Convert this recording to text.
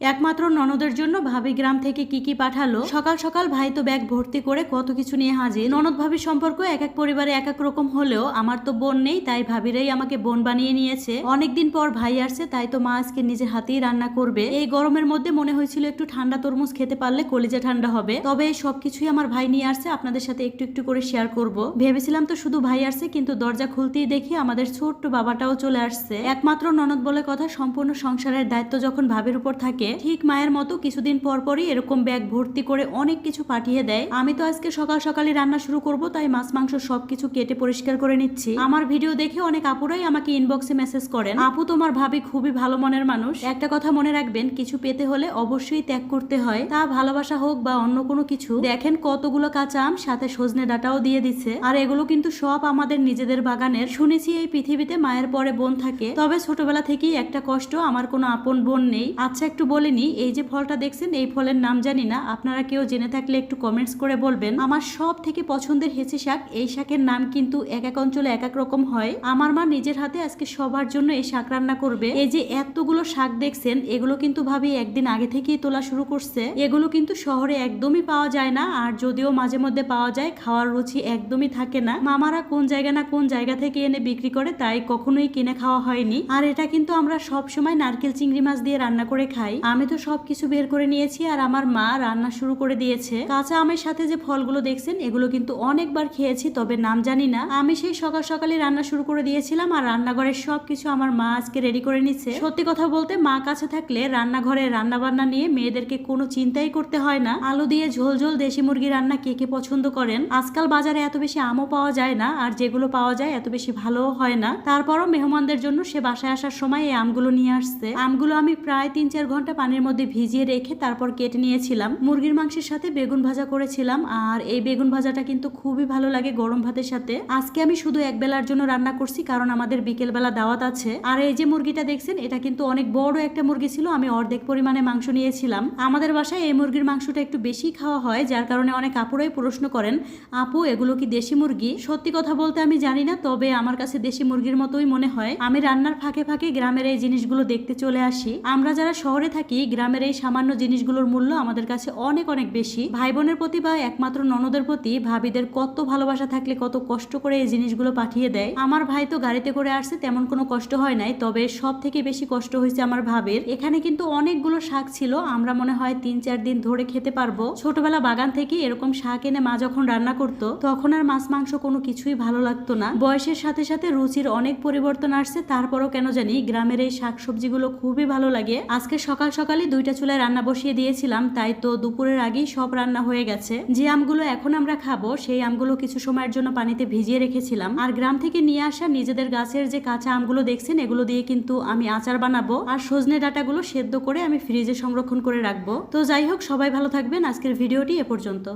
একমাত্র ননদের জন্য ভাবি গ্রাম থেকে কি কি পাঠালো? সকাল সকাল ভাই তো ব্যাগ ভর্তি করে কত কিছু নিয়ে হাজির। ননদ ভাবির সম্পর্ক এক এক পরিবারে এক এক রকম হলেও আমার তো বোন নেই, তাই ভাবিরাই আমাকে বোন বানিয়ে নিয়েছে। অনেকদিন পর ভাই আসছে, তাই তো মা আজকে নিজের হাতেই রান্না করবে। এই গরমের মধ্যে মনে হয়েছিল একটু ঠান্ডা তরমুজ খেতে পারলে কলিজা ঠান্ডা হবে। তবে এই সবকিছুই আমার ভাই নিয়ে আসছে, আপনাদের সাথে একটু একটু করে শেয়ার করব। ভেবেছিলাম তো শুধু ভাই আসছে, কিন্তু দরজা খুলতেই দেখি আমাদের ছোট্ট বাবাটাও চলে আসছে। একমাত্র ননদ বলে কথা, সম্পূর্ণ সংসারের দায়িত্ব যখন ভাবির উপর থাকে ঠিক মায়ের মতো কিছুদিন পর পরই এরকম ব্যাগ ভর্তি করে অনেক কিছু পাঠিয়ে দেয়। আমি তো আজকে সকাল সকালে রান্না শুরু করব, তাই মাছ, মাংস সবকিছু কেটে পরিষ্কার করে নিচ্ছি। আমার ভিডিও দেখে অনেক আপুরাই আমাকে ইনবক্সে মেসেজ করেন। আপু তোমার ভাবি খুবই ভালো মনের মানুষ। একটা কথা মনে রাখবেন, কিছু পেতে হলে অবশ্যই ত্যাগ করতে হয়। তা ভালোবাসা হোক বা অন্য কোনো কিছু, দেখেন কতগুলো কাঁচা আম, সাথে সজনে ডাটাও দিয়ে দিচ্ছে। আর এগুলো কিন্তু সব আমাদের নিজেদের বাগানের। শুনেছি এই পৃথিবীতে মায়ের পরে বোন থাকে, তবে ছোটবেলা থেকেই একটা কষ্ট, আমার কোনো আপন বোন নেই। আচ্ছা একটু বলিনি, এই যে ফলটা দেখছেন, এই ফলের নাম জানি না। আপনারা কেউ জেনে থাকলে একটু কমেন্টস করে বলবেন। আমার সব থেকে পছন্দের হেঁচি শাক, এই শাকের নাম কিন্তু এক এক অঞ্চলে এক এক রকম হয়। আমার মা নিজের হাতে আজকে সবার জন্য এই শাক রান্না করবে। এই যে এতগুলো শাক দেখছেন, এগুলো কিন্তু ভাবি একদিন আগে থেকেই তোলা শুরু করছে। এগুলো কিন্তু শহরে একদমই পাওয়া যায় না, আর যদিও মাঝে মধ্যে পাওয়া যায়, খাওয়ার রুচি একদমই থাকে না। মামারা কোন জায়গা না কোন জায়গা থেকে এনে বিক্রি করে, তাই কখনোই কিনে খাওয়া হয়নি। আর এটা কিন্তু আমরা সব সময় নারকেল চিংড়ি মাছ দিয়ে রান্না করে খাই। আমি তো সবকিছু বের করে নিয়েছি আর আমার মা রান্না শুরু করে দিয়েছে। কাঁচা আমের সাথে যে ফলগুলো দেখছেন, এগুলো কিন্তু অনেকবার খেয়েছি, তবে নাম জানি না। আমি সেই সকাল সকালে রান্না শুরু করে দিয়েছিলাম আর রান্নাঘরের সবকিছু আমার মা আজকে রেডি করে নিচ্ছে। সত্যি কথা বলতে, মা কাছে থাকলে রান্নাঘরে রান্না বান্না নিয়ে মেয়েদেরকে কোনো চিন্তাই করতে হয় না। আলু দিয়ে ঝোল ঝোল দেশি মুরগি রান্না কে কে পছন্দ করেন? আজকাল বাজারে এত বেশি আমও পাওয়া যায় না আর যেগুলো পাওয়া যায় এত বেশি ভালোও হয় না। তারপরও মেহমানদের জন্য সে বাসায় আসার সময় এই আমগুলো নিয়ে আসছে। আমগুলো আমি প্রায় তিন চার ঘণ্টা পানির মধ্যে ভিজিয়ে রেখে তারপর কেটে নিয়েছিলাম। মুরগির মাংসের সাথে বেগুন ভাজা করেছিলাম আর এই বেগুন ভাজাটা কিন্তু খুবই ভালো লাগে গরম ভাতের সাথে। আজকে আমি শুধু এক বেলার জন্য রান্না করছি কারণ আমাদের বিকেল বেলা দাওয়াত আছে। আর এই যে মুরগিটা দেখছেন, এটা কিন্তু অনেক বড় একটা মুরগি ছিল, আমি অর্ধেক পরিমাণে মাংস নিয়েছিলাম। আমাদের বাসায় এই মুরগির মাংসটা একটু বেশি খাওয়া হয়, যার কারণে অনেক আপুরাই প্রশ্ন করেন, আপু, এগুলো কি দেশি মুরগি? সত্যি কথা বলতে আমি জানি না, তবে আমার কাছে দেশি মুরগির মতোই মনে হয়। আমি রান্নার ফাঁকে ফাঁকে গ্রামের এই জিনিসগুলো দেখতে চলে আসি। আমরা যারা শহরে থাকি গ্রামের এই সামান্য জিনিসগুলোর মূল্য আমাদের কাছে অনেক অনেক বেশি। ভাই বোনের প্রতি বা একমাত্র ননদের প্রতি ভাবিদের কত ভালোবাসা থাকলে কত কষ্ট করে এই জিনিসগুলো পাঠিয়ে দেয়। আমার ভাই তো গাড়িতে করে আসছে, তেমন কোনো কষ্ট হয় নাই, তবে সব থেকে বেশি কষ্ট হয়েছে আমার ভাবের। এখানে কিন্তু অনেকগুলো শাক ছিল, আমরা মনে হয় তিন, চার দিন ধরে খেতে পারব। ছোটবেলা বাগান থেকে এরকম শাক এনে মা যখন রান্না করতো, তখন আর মাছ, মাংস কোনো কিছুই ভালো লাগতো না। বয়সের সাথে সাথে রুচির অনেক পরিবর্তন আসছে, তারপরও কেন জানি গ্রামের এই শাক সবজিগুলো খুবই ভালো লাগে। আজকে সকাল সকালে দুইটা চুলায় রান্না বসিয়ে দিয়েছিলাম, তাই তো দুপুরের আগেই সব রান্না হয়ে গেছে। যে আমগুলো এখন আমরা খাব, সেই আমগুলো কিছু সময়ের জন্য পানিতে ভিজিয়ে রেখেছিলাম। আর গ্রাম থেকে নিয়ে আসা নিজেদের গাছের যে কাঁচা আমগুলো দেখছেন, এগুলো দিয়ে কিন্তু আমি আচার বানাবো আর সজনে ডাটাগুলো সেদ্ধ করে আমি ফ্রিজে সংরক্ষণ করে রাখব। তো যাই হোক, সবাই ভালো থাকবেন। আজকের ভিডিওটি এ পর্যন্ত।